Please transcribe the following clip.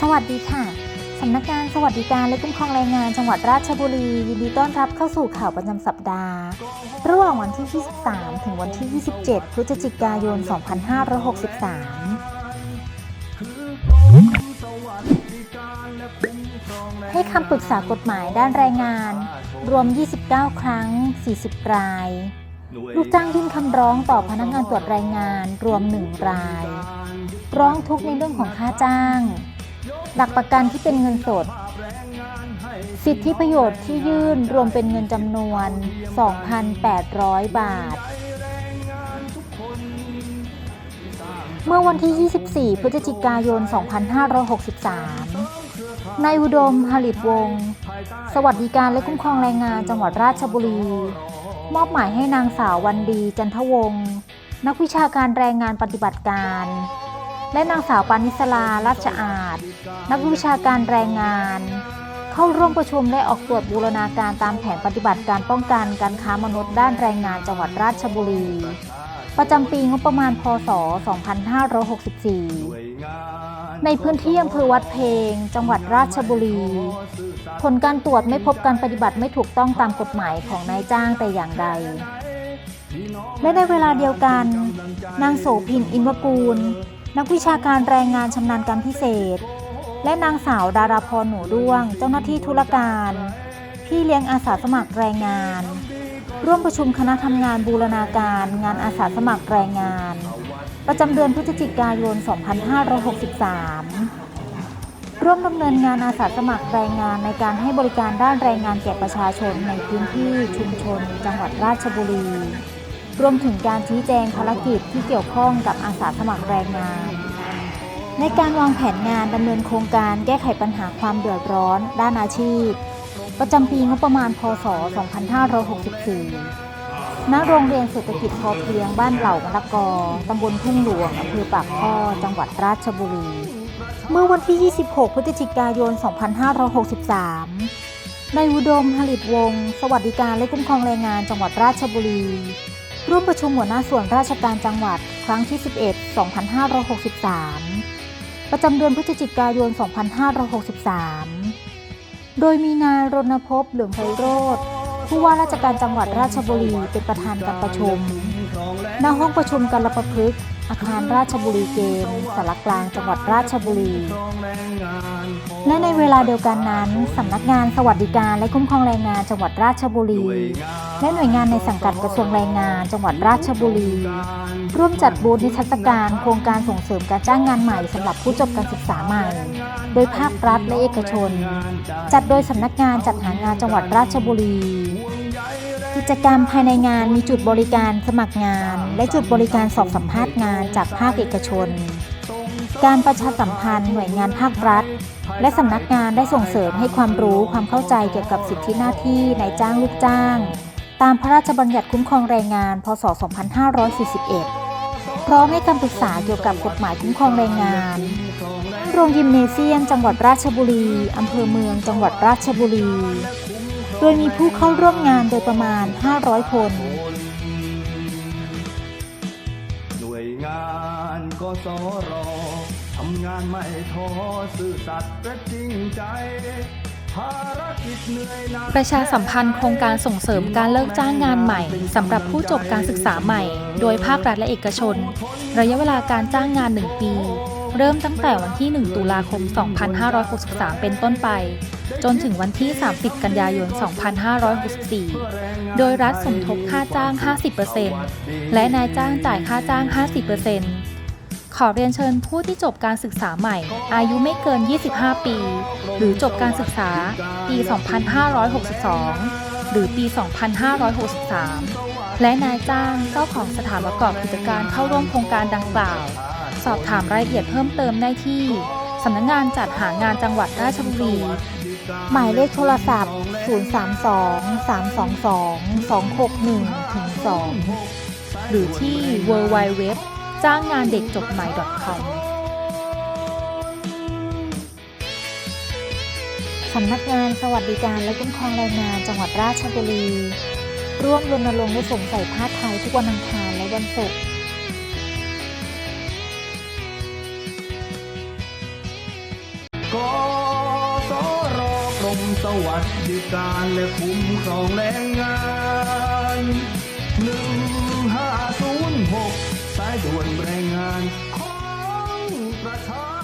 สวัสดีค่ะ สำนักงานสวัสดิการและคุ้มครองแรงงานจังหวัดราชบุรี ยินดีต้อนรับเข้าสู่ข่าวประจำสัปดาห์ ระหว่างวันที่ 23 ถึงวันที่ 27 พฤศจิกายน 2563 ให้คำปรึกษากฎหมายด้านแรงงาน รวม 29 ครั้ง 40 ราย ลูกจ้างยื่นคำร้องต่อพนักงานตรวจแรงงานรวม 1 ราย ร้องทุกข์ในเรื่องของค่าจ้าง หลักประกันที่เป็นเงินสด สิทธิประโยชน์ที่ยื่นรวมเป็นเงินจำนวน 2,800 บาท เมื่อวันที่ 24 พฤศจิกายน 2563 นายอุดมผลิตวงศ์ สวัสดิการและคุ้มครองแรงงานจังหวัดราชบุรี มอบหมายให้นางสาววันดีจันทวงศ์นักวิชาการแรงงานปฏิบัติการ และนางสาวปานิสลาราชอาจ นักวิชาการแรงงาน เข้าร่วมประชุมและออกตรวจบูรณาการตามแผนปฏิบัติการป้องกันการค้ามนุษย์ด้านแรงงานจังหวัดราชบุรี ประจำปีงบประมาณพศ 2564 ในพื้นที่อำเภอวัดเพลงจังหวัดราชบุรี ผลการตรวจไม่พบการปฏิบัติไม่ถูกต้องตามกฎหมายของนายจ้างแต่อย่างใดและในเวลาเดียวกัน นางโสพินอินวกูล นักวิชาการแรงงานชำนาญการพิเศษ และนางสาวดาราพรหนูด้วง เจ้าหน้าที่ธุรการ พี่เลี้ยงอาสาสมัครแรงงาน ร่วมประชุมคณะทำงานบูรณาการ งานอาสาสมัครแรงงาน ประจำเดือนพฤศจิกายน 2563ร่วมดำเนินงานอาสาสมัครแรงงานในการให้บริการด้านแรงงานแก่ประชาชนในพื้นที่ชุมชน จังหวัดราชบุรี รวมถึงการชี้แจงภารกิจที่เกี่ยวข้องกับอาสาสมัครแรงงาน ในการวางแผนงานดำเนินโครงการแก้ไขปัญหาความเดือดร้อน ด้านอาชีพ ประจำปีงบประมาณ พศ 2564 ณ โรงเรียนเศรษฐกิจพอเพียงบ้านเหล่ามะละกอตำบลทุ่งหลวงอำเภอปากท่อจังหวัดราชบุรี เมื่อวันที่ 26 พฤศจิกายน 2563นายอุดมผลิตวงศ์สวัสดิการและคุ้มครองแรงงานจังหวัดราชบุรี ร่วมประชุมหัวหน้าส่วนราชการจังหวัด ครั้งที่ 11 2563 ประจำเดือนพฤศจิกายน 2563 โดยมีนายรณพพเหลืองไพโรธ ผู้ว่าราชการจังหวัดราชบุรีเป็นประธานการประชุมณห้องประชุมการประพฤกษ์อาคารราชบุรีเกมสารกลางจังหวัดราชบุรี และในเวลาเดียวกันนั้นสำนักงานสวัสดิการและคุ้มครองแรงงานจังหวัดราชบุรี และหน่วยงานในสังกัดกระทรวงแรงงานจังหวัดราชบุรี ร่วมจัดบูธนิทรรศการโครงการส่งเสริมการจ้างงานใหม่สำหรับผู้จบการศึกษาใหม่ โดยภาครัฐและเอกชน จัดโดยสำนักงานจัดหางานจังหวัดราชบุรี จกรรมภายในงานมีจุดบริการสมัครงาน และจุดบริการสอบสัมภาษณ์งานจากภาคเอกชน การประชาสัมพันธ์หน่วยงานภาครัฐ และสำนักงานได้ส่งเสริมให้ความรู้ความเข้าใจเกี่ยวกับสิทธิหน้าที่นายจ้างลูกจ้าง ตามพระราชบัญญัติคุ้มครองแรงงาน พศ 2541 พร้อมให้คำปรึกษาเกี่ยวกับกฎหมายคุ้มครองแรงงานโรงยิมเนเซียมจังหวัดราชบุรีอำเภอเมืองจังหวัดราชบุรี โดยมีผู้เข้าร่วมงานโดยประมาณ 500 คน หน่วยงานกสรทำงานไม่ท้อซื่อสัตย์และจริงใจภารกิจเหนื่อยหนักประชาสัมพันธ์โครงการส่งเสริมการเลิกจ้างงานใหม่สำหรับผู้จบการศึกษาใหม่ โดยภาครัฐและเอกชน ระยะเวลาการจ้างงาน 1 ปี เริ่มตั้งแต่วันที่ 1 ตุลาคม 2563 เป็นต้นไป จนถึงวันที่ 30 กันยายน 2564 โดยรัฐสมทบค่าจ้าง 50%และนายจ้างจ่ายค่าจ้าง 50%ขอเรียนเชิญผู้ที่จบการศึกษาใหม่ อายุไม่เกิน 25 ปี หรือจบการศึกษา ปี 2562 หรือปี 2563 และนายจ้างเจ้าของสถานประกอบกิจการเข้าร่วมโครงการดังกล่าว อบถามรายละเอียดเพิ่มเติมได้ที่สำนักงานจัดหางานจังหวัดราชบุรี หมายเลขโทรศัพท์ 032 322 261ถึง2หรือที่ www จ้างงานเด็กจบใหม่ .com สำนักงานสวัสดิการและคุ้มครองแรงงานจังหวัดราชบุรี ร่วมรณรงค์และสวมใส่ผ้าไทยทุกวันอังคารและวันศุกร์ มสวัสดิการและคุ้มครองแรงงานหนึ่งห้าศูนย์หกสายด่วนแรงงานของประชา